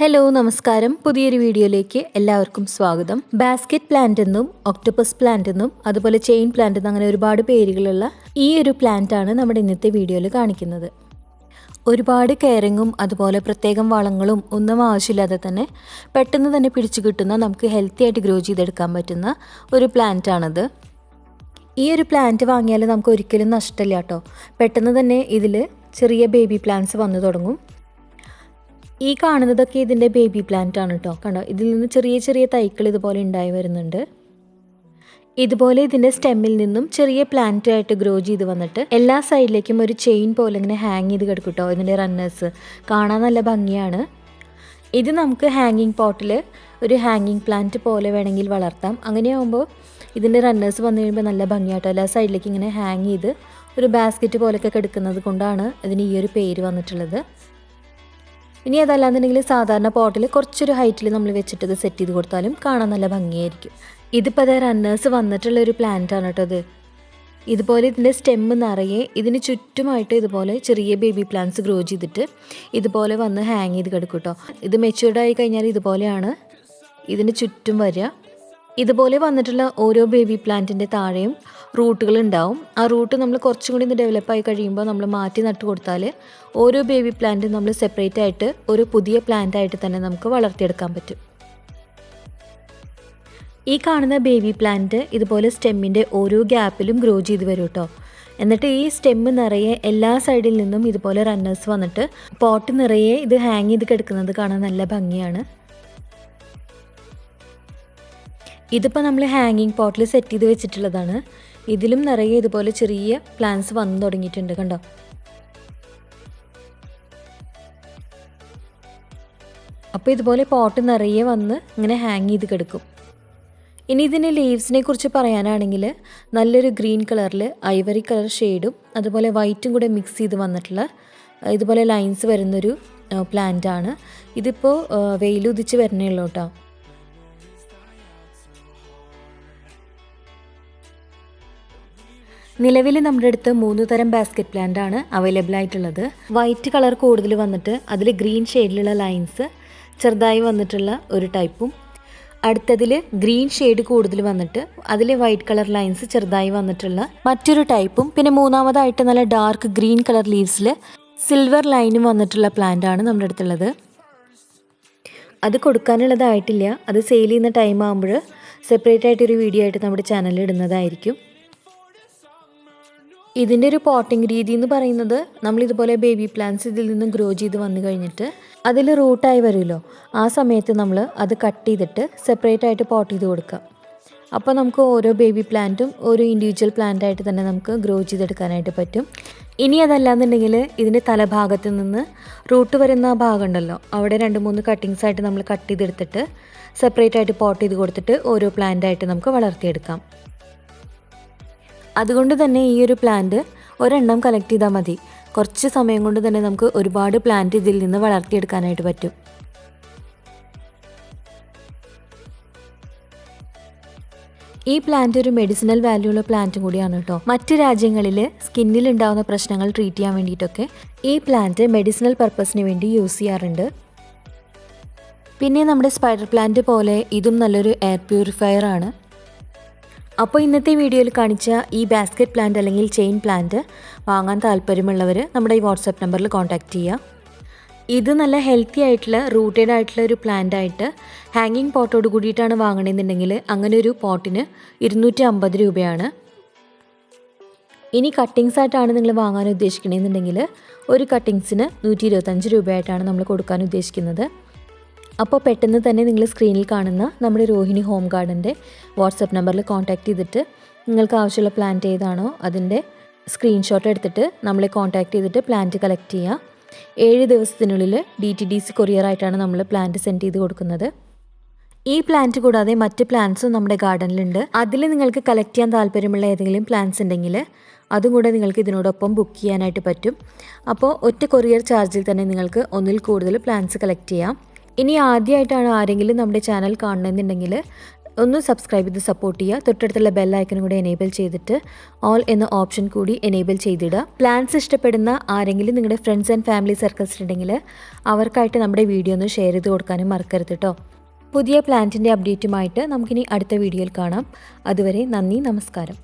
Hello നമസ്കാരം. പുതിയൊരു വീഡിയോയിലേക്ക് എല്ലാവർക്കും സ്വാഗതം. ബാസ്ക്കറ്റ് പ്ലാന്റ് എന്നും ഒക്ടോപ്പസ് പ്ലാന്റ് എന്നും അതുപോലെ ചെയിൻ പ്ലാന്റ് എന്നും അങ്ങനെ ഒരുപാട് പേരുകളുള്ള ഈ ഒരു പ്ലാന്റ് ആണ് നമ്മുടെ ഇന്നത്തെ വീഡിയോയിൽ കാണിക്കുന്നത്. ഒരുപാട് കെയറിങ്ങും അതുപോലെ പ്രത്യേകം വളങ്ങളും ഒന്നും ആവശ്യമില്ലാതെ തന്നെ പെട്ടെന്ന് തന്നെ പിടിച്ചു കിട്ടുന്ന നമുക്ക് ഹെൽത്തി ആയിട്ട് ഗ്രോ ചെയ്തെടുക്കാൻ പറ്റുന്ന ഒരു പ്ലാന്റ് ആണിത്. ഈ ഒരു പ്ലാന്റ് വാങ്ങിയാൽ നമുക്ക് ഒരിക്കലും നഷ്ടമില്ല കേട്ടോ. പെട്ടെന്ന് തന്നെ ഇതിൽ ചെറിയ ബേബി പ്ലാന്റ്സ് വന്നു തുടങ്ങും. ഈ കാണുന്നതൊക്കെ ഇതിന്റെ ബേബി പ്ലാന്റ് ആണ് കേട്ടോ കണ്ടോ? ഇതിൽ നിന്ന് ചെറിയ ചെറിയ തൈകൾ ഇതുപോലെ ഉണ്ടായി വരുന്നുണ്ട്. ഇതുപോലെ ഇതിന്റെ സ്റ്റെമ്മിൽ നിന്നും ചെറിയ പ്ലാന്റ് ആയിട്ട് ഗ്രോ ചെയ്ത് വന്നിട്ട് എല്ലാ സൈഡിലേക്കും ഒരു ചെയിൻ പോലെ ഇങ്ങനെ ഹാങ് ചെയ്ത് കിടക്കും കേട്ടോ ഇതിന്റെ റണ്ണേഴ്സ് കാണാൻ നല്ല ഭംഗിയാണ്. ഇത് നമുക്ക് ഹാങ്ങിങ് പോട്ടിൽ ഒരു ഹാങ്ങിങ് പ്ലാന്റ് പോലെ വേണമെങ്കിൽ വളർത്താം. അങ്ങനെയാകുമ്പോൾ ഇതിന്റെ റണ്ണേഴ്സ് വന്നു കഴിയുമ്പോൾ നല്ല ഭംഗിയായിട്ടോ എല്ലാ സൈഡിലേക്ക് ഇങ്ങനെ ഹാങ് ചെയ്ത് ഒരു ബാസ്ക്കറ്റ് പോലെയൊക്കെ കിടക്കുന്നത് കൊണ്ടാണ് ഇതിന് ഈ ഒരു പേര് വന്നിട്ടുള്ളത്. ഇനി അതല്ലാന്നുണ്ടെങ്കിൽ സാധാരണ പോട്ടിൽ കുറച്ചൊരു ഹൈറ്റിൽ നമ്മൾ വെച്ചിട്ട് ഇത് സെറ്റ് ചെയ്ത് കൊടുത്താലും കാണാൻ നല്ല ഭംഗിയായിരിക്കും. ഇതിപ്പോൾ അതായത് റണ്ണേഴ്സ് വന്നിട്ടുള്ള ഒരു പ്ലാന്റ് ആണ് കേട്ടോ ഇത്. ഇതുപോലെ ഇതിന്റെ സ്റ്റെമ്മ് നിറയെ ഇതിന് ചുറ്റുമായിട്ട് ഇതുപോലെ ചെറിയ ബേബി പ്ലാന്റ്സ് ഗ്രോ ചെയ്തിട്ട് ഇതുപോലെ വന്ന് ഹാങ് ചെയ്ത് കിടക്കും കേട്ടോ. ഇത് മെച്യൂർഡ് ആയി കഴിഞ്ഞാൽ ഇതുപോലെയാണ്. ഇതിന് ചുറ്റും വരിക. ഇതുപോലെ വന്നിട്ടുള്ള ഓരോ ബേബി പ്ലാന്റിന്റെ താഴെയും റൂട്ടുകൾ ഉണ്ടാവും. ആ റൂട്ട് നമ്മൾ കുറച്ചും കൂടി ഡെവലപ്പ് ആയി കഴിയുമ്പോൾ നമ്മൾ മാറ്റി നട്ട് കൊടുത്താൽ ഓരോ ബേബി പ്ലാന്റും നമ്മൾ സെപ്പറേറ്റ് ആയിട്ട് ഒരു പുതിയ പ്ലാന്റ് ആയിട്ട് തന്നെ നമുക്ക് വളർത്തിയെടുക്കാൻ പറ്റും. ഈ കാണുന്ന ബേബി പ്ലാന്റ് ഇതുപോലെ സ്റ്റെമ്മിന്റെ ഓരോ ഗ്യാപ്പിലും ഗ്രോ ചെയ്ത് വരും കേട്ടോ എന്നിട്ട് ഈ സ്റ്റെമ്മ് നിറയെ എല്ലാ സൈഡിൽ നിന്നും ഇതുപോലെ റണ്ണേഴ്സ് വന്നിട്ട് പോട്ട് നിറയെ ഇത് ഹാങ് ചെയ്ത് കിടക്കുന്നത് കാണാൻ നല്ല ഭംഗിയാണ്. ഇതിപ്പോൾ നമ്മൾ ഹാങ്ങിങ് പോട്ടിൽ സെറ്റ് ചെയ്ത് വെച്ചിട്ടുള്ളതാണ്. ഇതിലും നിറയെ ഇതുപോലെ ചെറിയ പ്ലാന്റ്സ് വന്നു തുടങ്ങിയിട്ടുണ്ട് കണ്ടോ? അപ്പോൾ ഇതുപോലെ പോട്ട് നിറയെ വന്ന് ഇങ്ങനെ ഹാങ് ചെയ്ത് കിടക്കും. ഇനി ഇതിന്റെ ലീവ്സിനെ കുറിച്ച് പറയാനാണെങ്കിൽ നല്ലൊരു ഗ്രീൻ കളറിൽ ഐവറി കളർ ഷെയ്ഡും അതുപോലെ വൈറ്റും കൂടെ മിക്സ് ചെയ്ത് വന്നിട്ടുള്ള ഇതുപോലെ ലൈൻസ് വരുന്നൊരു പ്ലാന്റ് ആണ്. ഇതിപ്പോൾ വെയിലുദിച്ച് വരണേ ഉള്ളൂ കേട്ടോ. നിലവിൽ നമ്മുടെ അടുത്ത് മൂന്ന് തരം ബാസ്ക്കറ്റ് പ്ലാന്റ് ആണ് അവൈലബിൾ ആയിട്ടുള്ളത്. വൈറ്റ് കളർ കൂടുതൽ വന്നിട്ട് അതിൽ ഗ്രീൻ ഷെയ്ഡിലുള്ള ലൈൻസ് ചെറുതായി വന്നിട്ടുള്ള ഒരു ടൈപ്പും അടുത്തതിൽ ഗ്രീൻ ഷെയ്ഡ് കൂടുതൽ വന്നിട്ട് അതിൽ വൈറ്റ് കളർ ലൈൻസ് ചെറുതായി വന്നിട്ടുള്ള മറ്റൊരു ടൈപ്പും പിന്നെ മൂന്നാമതായിട്ട് നല്ല ഡാർക്ക് ഗ്രീൻ കളർ ലീവ്സിൽ സിൽവർ ലൈനും വന്നിട്ടുള്ള പ്ലാന്റ് ആണ് നമ്മുടെ അടുത്തുള്ളത്. അത് കൊടുക്കാനുള്ളതായിട്ടില്ല. അത് സെയിൽ ചെയ്യുന്ന ടൈം ആകുമ്പോൾ സെപ്പറേറ്റ് ആയിട്ടൊരു വീഡിയോ ആയിട്ട് നമ്മുടെ ചാനലിൽ ഇടുന്നതായിരിക്കും. ഇതിന്റെ ഒരു പോട്ടിംഗ് രീതി എന്ന് പറയുന്നത് നമ്മൾ ഇതുപോലെ ബേബി പ്ലാന്റ്സ് ഇതിൽ നിന്ന് ഗ്രോ ചെയ്ത് വന്നു കഴിഞ്ഞിട്ട് അതിൽ റൂട്ടായി വരുമല്ലോ. ആ സമയത്ത് നമ്മൾ അത് കട്ട് ചെയ്തിട്ട് സെപ്പറേറ്റ് ആയിട്ട് പോട്ട് ചെയ്ത് കൊടുക്കാം അപ്പോൾ നമുക്ക് ഓരോ ബേബി പ്ലാന്റും ഓരോ ഇൻഡിവിജ്വൽ പ്ലാന്റ് ആയിട്ട് തന്നെ നമുക്ക് ഗ്രോ ചെയ്തെടുക്കാനായിട്ട് പറ്റും. ഇനി അതല്ലാന്നുണ്ടെങ്കിൽ ഇതിന്റെ തലഭാഗത്ത് നിന്ന് റൂട്ട് വരുന്ന ആ ഭാഗം ഉണ്ടല്ലോ. അവിടെ രണ്ട് മൂന്ന് കട്ടിങ്സ് ആയിട്ട് നമ്മൾ കട്ട് ചെയ്തെടുത്തിട്ട് സെപ്പറേറ്റ് ആയിട്ട് പോട്ട് ചെയ്ത് കൊടുത്തിട്ട് ഓരോ പ്ലാന്റ് ആയിട്ട് നമുക്ക് വളർത്തിയെടുക്കാം. അതുകൊണ്ട് തന്നെ ഈ ഒരു പ്ലാന്റ് ഒരെണ്ണം കളക്ട് ചെയ്താൽ മതി. കുറച്ച് സമയം കൊണ്ട് തന്നെ നമുക്ക് ഒരുപാട് പ്ലാന്റ് ഇതിൽ നിന്ന് വളർത്തിയെടുക്കാനായിട്ട് പറ്റും. ഈ പ്ലാന്റ് ഒരു മെഡിസിനൽ വാല്യൂ ഉള്ള പ്ലാന്റും കൂടിയാണ് കേട്ടോ. മറ്റ് രാജ്യങ്ങളിൽ സ്കിന്നിൽ ഉണ്ടാകുന്ന പ്രശ്നങ്ങൾ ട്രീറ്റ് ചെയ്യാൻ വേണ്ടിയിട്ടൊക്കെ ഈ പ്ലാന്റ് മെഡിസിനൽ പർപ്പസിന് വേണ്ടി യൂസ് ചെയ്യാറുണ്ട്. പിന്നെ നമ്മുടെ സ്പൈഡർ പ്ലാന്റ് പോലെ ഇതും നല്ലൊരു എയർ പ്യൂരിഫയർ ആണ്. അപ്പോൾ ഇന്നത്തെ വീഡിയോയിൽ കാണിച്ച ഈ ബാസ്ക്കറ്റ് പ്ലാന്റ് അല്ലെങ്കിൽ ചെയിൻ പ്ലാന്റ് വാങ്ങാൻ താല്പര്യമുള്ളവർ നമ്മുടെ ഈ വാട്സപ്പ് നമ്പറിൽ കോൺടാക്റ്റ് ചെയ്യുക. ഇത് നല്ല ഹെൽത്തി ആയിട്ടുള്ള റൂട്ടഡ് ആയിട്ടുള്ള ഒരു പ്ലാന്റ് ആയിട്ട് ഹാങ്ങിങ് പോട്ടോട് കൂടിയിട്ടാണ് വാങ്ങണമെന്നുണ്ടെങ്കിൽ അങ്ങനെ ഒരു പോട്ടിന് ഇരുന്നൂറ്റി അമ്പത് രൂപയാണ്. ഇനി കട്ടിങ്സ് ആയിട്ടാണ് നിങ്ങൾ വാങ്ങാൻ ഉദ്ദേശിക്കണമെന്നുണ്ടെങ്കിൽ ഒരു കട്ടിങ്സിന് നൂറ്റി ഇരുപത്തഞ്ച് രൂപയായിട്ടാണ് നമ്മൾ കൊടുക്കാൻ ഉദ്ദേശിക്കുന്നത്. അപ്പോൾ പെട്ടെന്ന് തന്നെ നിങ്ങൾ സ്ക്രീനിൽ കാണുന്ന നമ്മുടെ രോഹിണി ഹോം ഗാർഡന്റെ വാട്സപ്പ് നമ്പറിൽ കോൺടാക്റ്റ് ചെയ്തിട്ട് നിങ്ങൾക്ക് ആവശ്യമുള്ള പ്ലാന്റ് ഏതാണോ അതിന്റെ സ്ക്രീൻഷോട്ട് എടുത്തിട്ട് നമ്മളെ കോൺടാക്റ്റ് ചെയ്തിട്ട് പ്ലാന്റ് കളക്ട് ചെയ്യുക. ഏഴ് ദിവസത്തിനുള്ളിൽ ഡി ടി ഡി സി കൊറിയറായിട്ടാണ് നമ്മൾ പ്ലാന്റ് സെൻഡ് ചെയ്ത് കൊടുക്കുന്നത്. ഈ പ്ലാന്റ് കൂടാതെ മറ്റ് പ്ലാന്റ്സും നമ്മുടെ ഗാർഡനിലുണ്ട്. അതിൽ നിങ്ങൾക്ക് കളക്ട് ചെയ്യാൻ താല്പര്യമുള്ള ഏതെങ്കിലും പ്ലാന്റ്സ് ഉണ്ടെങ്കിൽ അതും കൂടെ നിങ്ങൾക്ക് ഇതിനോടൊപ്പം ബുക്ക് ചെയ്യാനായിട്ട് പറ്റും. അപ്പോൾ ഒറ്റ കൊറിയർ ചാർജിൽ തന്നെ നിങ്ങൾക്ക് ഒന്നിൽ കൂടുതൽ പ്ലാന്റ്സ് കളക്ട് ചെയ്യാം. ഇനി ആദ്യമായിട്ടാണ് ആരെങ്കിലും നമ്മുടെ ചാനൽ കാണണമെന്നുണ്ടെങ്കിൽ ഒന്ന് സബ്സ്ക്രൈബ് ചെയ്ത് സപ്പോർട്ട് ചെയ്യുക. തൊട്ടടുത്തുള്ള ബെൽ ബെല്ലൈക്കനും കൂടി എനേബിൾ ചെയ്തിട്ട് ഓൾ എന്ന ഓപ്ഷൻ കൂടി എനേബിൾ ചെയ്തിടുക. പ്ലാൻസ് ഇഷ്ടപ്പെടുന്ന ആരെങ്കിലും നിങ്ങളുടെ ഫ്രണ്ട്സ് ആൻഡ് ഫാമിലി സർക്കിൾസ് ഉണ്ടെങ്കിൽ അവർക്കായിട്ട് നമ്മുടെ വീഡിയോ ഒന്ന് ഷെയർ ചെയ്ത് കൊടുക്കാനും മറക്കരുത് കേട്ടോ പുതിയ പ്ലാന്റിന്റെ അപ്ഡേറ്റുമായിട്ട് നമുക്കിനി അടുത്ത വീഡിയോയിൽ കാണാം. അതുവരെ നന്ദി നമസ്കാരം.